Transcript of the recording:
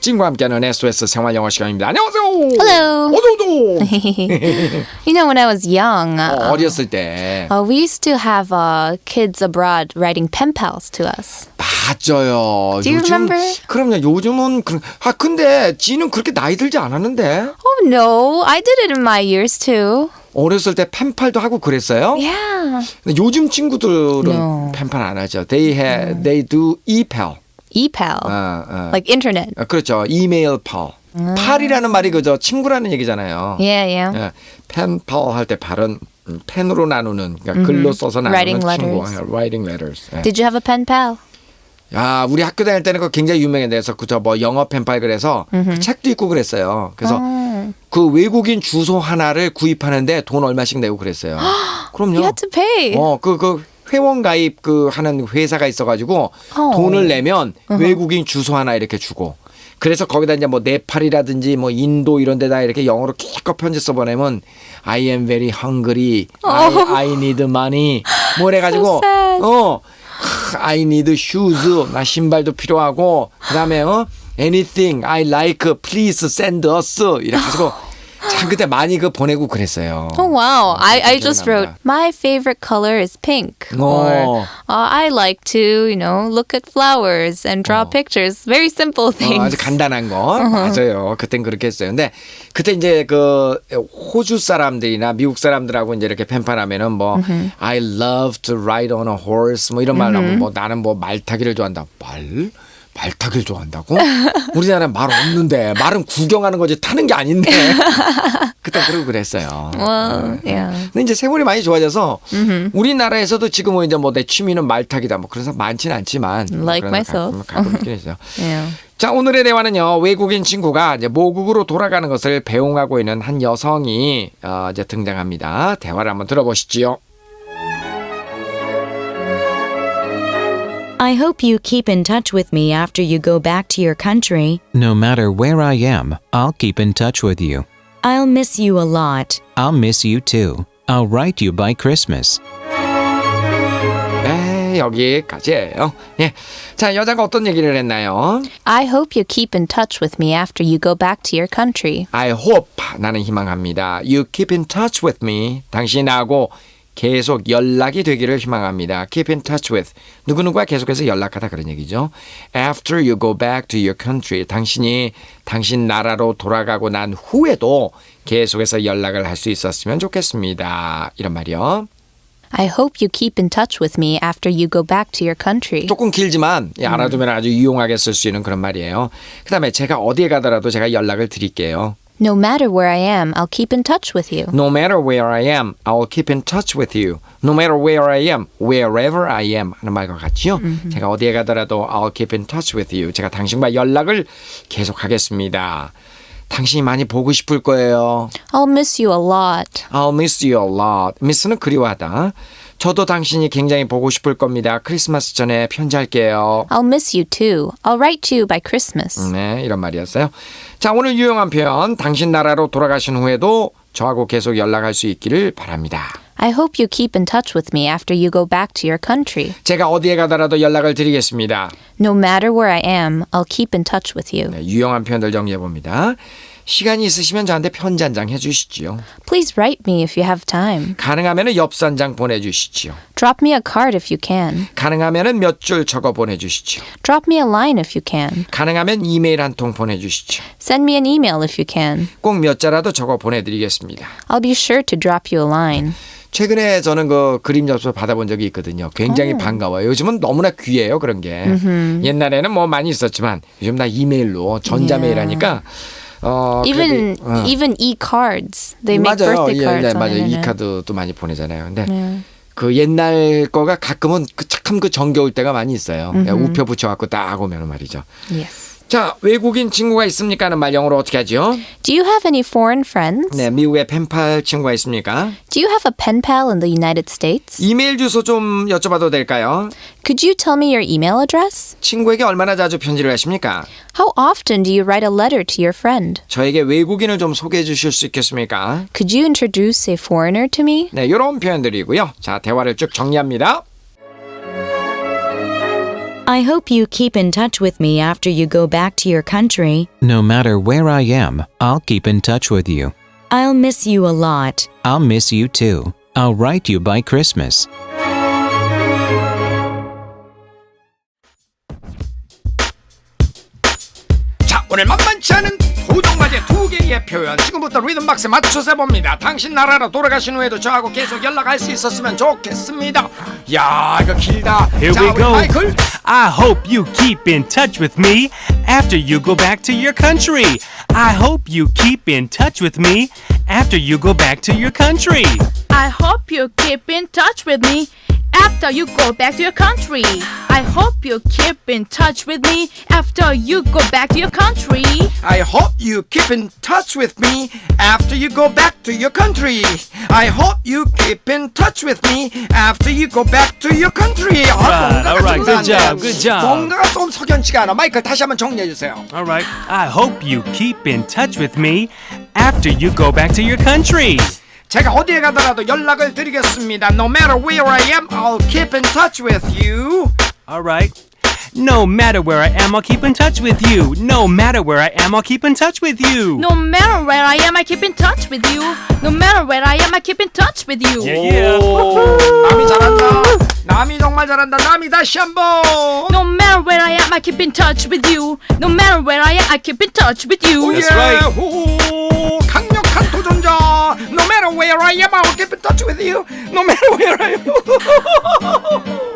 찐과 함께하는 SOS 생활 영어 시간입니다. 안녕하세요. Hello. 어서오도. You know, when I was young, 어, uh, 어렸을 때 uh, we used to have uh, kids abroad writing pen pals to us. 맞아요. Do you remember? 그럼요. 요즘은 그, 아 근데 지는 그렇게 나이 들지 않았는데 Oh no, I did it in my years too. 어렸을 때 펜팔도 하고 그랬어요. Yeah. 근데 요즘 친구들은 No. 펜팔 안 하죠. They have, they do e-pal. E-pal, 어, 어. like internet. 어, 그렇죠. 이메일 팔. 팔이라는 말이 그저 친구라는 얘기잖아요. Yeah, yeah. 예, 펜팔 할 때 발은 음, 펜으로 나누는 그러니까 글로 써서 나누는 Writing 친구. letters. 예, writing letters. 예. Did you have a pen pal? 야, 우리 학교 다닐 때는 그 굉장히 유명했는데 그저 뭐 영어 펜팔 그래서 그 책도 있고 그랬어요. 그래서 그 외국인 주소 하나를 구입하는데 돈 얼마씩 내고 그랬어요. 그럼요. You had to pay. 어, 그, 그 회원 가입 그 하는 회사가 있어가지고 어. 돈을 내면 외국인 주소 하나 이렇게 주고. 그래서 거기다 이제 뭐 네팔이라든지 뭐 인도 이런 데다 이렇게 영어로 기껏 편지 써보내면 I am very hungry, I, I need money. 뭐 sad. 어. I need shoes. 나 신발도 필요하고. 그다음에 어 anything I like please send us. 이래가지고 참 그때 많이 그 보내고 그랬어요. Oh wow! I, I just wrote my favorite color is pink, 어. or uh, I like to you know look at flowers and draw pictures. Very simple 어, things. 아주 간단한 거 맞아요. 그땐 그렇게 했어요. 근데 그때 이제 그 호주 사람들이나 미국 사람들하고 이제 이렇게 펜판하면은 뭐 I love to ride on a horse 뭐 이런 말 나오고 뭐 나는 뭐 말 타기를 좋아한다. 말? 말 타기를 좋아한다고? 우리나라에 말 없는데 말은 구경하는 거지 타는 게 아닌데 그때 그러고 그랬어요. well, yeah. 근데 이제 세월이 많이 좋아져서 우리나라에서도 지금은 이제 뭐 내 취미는 말 타기다 뭐 그런 사람 많지는 않지만 뭐 Like 그런 myself. 가끔, 가끔 있긴 했어요. Yeah. 자, 오늘의 대화는요, 외국인 친구가 이제 모국으로 돌아가는 것을 배웅하고 있는 한 여성이 어, 이제 등장합니다. 대화를 한번 들어보시지요. I hope you keep in touch with me after you go back to your country. No matter where I am, I'll keep in touch with you. I'll miss you a lot. I'll miss you too. I'll write you by Christmas. 네, 여기까지예요. 예. 자, 여자가 어떤 얘기를 했나요? I hope you keep in touch with me after you go back to your country. I hope 나는 희망합니다. You keep in touch with me. 당신이 나하고 계속 연락이 되기를 희망합니다. Keep in touch with 누구누구와 계속해서 연락하다 그런 얘기죠. After you go back to your country. 당신이 당신 나라로 돌아가고 난 후에도 계속해서 연락을 할 수 있었으면 좋겠습니다. 이런 말이요. I hope you keep in touch with me after you go back to your country. 조금 길지만 예, 알아두면 아주 유용하게 쓸 수 있는 그런 말이에요. 그다음에 제가 어디에 가더라도 제가 연락을 드릴게요. No matter where I am, I'll keep in touch with you. No matter where I am, I'll keep in touch with you. No matter where I am, wherever I am 하는 말과 같죠. 제가 어디에 가더라도 I'll keep in touch with you. 제가 당신과 연락을 계속하겠습니다. 당신이 많이 보고 싶을 거예요. I'll miss you a lot. I'll miss you a lot. miss는 그리워하다. 저도 당신이 굉장히 보고 싶을 겁니다. 크리스마스 전에 편지할게요. I'll miss you too. I'll write to you by Christmas. 네, 이런 말이었어요. 자, 오늘 유용한 표현. 당신 나라로 돌아가신 후에도 저하고 계속 연락할 수 있기를 바랍니다. I hope you keep in touch with me after you go back to your country. 제가 어디에 가더라도 연락을 드리겠습니다. No matter where I am, I'll keep in touch with you. 네, 유용한 표현들 정리해 봅니다. 시간이 있으시면 저한테 편지 한 장 해주시지요. Please write me if you have time. 가능하면 엽서 한 장 보내주시지요. Drop me a card if you can. 가능하면 몇줄 적어 보내주시지요. Drop me a line if you can. 가능하면 이메일 한 통 보내주시죠. Send me an email if you can. 꼭 몇 자라도 적어 보내드리겠습니다. I'll be sure to drop you a line. 최근에 저는 그 그림 접수 받아본 적이 있거든요. 굉장히 반가워요. 요즘은 너무나 귀해요 그런 게. 옛날에는 뭐 많이 있었지만 요즘 다 이메일로 전자메일 하니까 어 Even 그래도, 어. even e-cards. They make 맞아요. birthday 예, cards 네, on 맞아요. 이. 카드도 많이 보내잖아요. 근데 그 옛날 거가 가끔은 그 참 그 정겨울 때가 많이 있어요. 예, 우표 붙여갖고 딱 오면 말이죠. Yes. 자, 외국인 친구가 있습니까? 하는 말 영어로 어떻게 하죠? Do you have any foreign friends? 네, 미국에 펜팔 친구가 있습니까? Do you have a pen pal in the United States? 이메일 주소 좀 여쭤봐도 될까요? Could you tell me your email address? 친구에게 얼마나 자주 편지를 하십니까? How often do you write a letter to your friend? 저에게 외국인을 좀 소개해 주실 수 있겠습니까? Could you introduce a foreigner to me? 네, 이런 표현들이고요. 자, 대화를 쭉 정리합니다. I hope you keep in touch with me after you go back to your country. No matter where I am, I'll keep in touch with you. I'll miss you a lot. I'll miss you too. I'll write you by Christmas. 오늘 만만치 않은 도전과제 두 개의 표현. 지금부터 리듬박스에 맞춰서 해봅니다. 당신 나라로 돌아가신 후에도 저하고 계속 연락할 수 있었으면 좋겠습니다. 야, 이거 길다. Here 자, we 우리 go. 마이클. I hope you keep in touch with me after you go back to your country. I hope you keep in touch with me after you go back to your country. I hope you keep in touch with me after you go back to your country. I hope you keep in touch with me after you go back to your country. I hope you keep in touch with me after you go back to your country. I hope you keep in touch with me after you go back to your country. 아, 뭔가가 alright, 좀 good job, 나는데 good job. 뭔가가 좀 석연치가 않아. 마이클 다시 한번 정리해 주세요. All right. I hope you keep in touch with me after you go back to your country. 제가 어디에 가더라도 연락을 드리겠습니다. No matter where I am, I'll keep in touch with you. All right. No matter where I am, I'll keep in touch with you. No matter where I am, I'll keep in touch with you. No matter where I am, I keep in touch with you. No matter where I am, I keep in touch with you. Yeah, yeah. 남이 잘한다. 남이 정말 잘한다. 남이 다시 한번. No matter where I am, I keep in touch with you. No matter where I am, I keep in touch with you. That's right. where I am, I'll keep in touch with you. No matter where I am.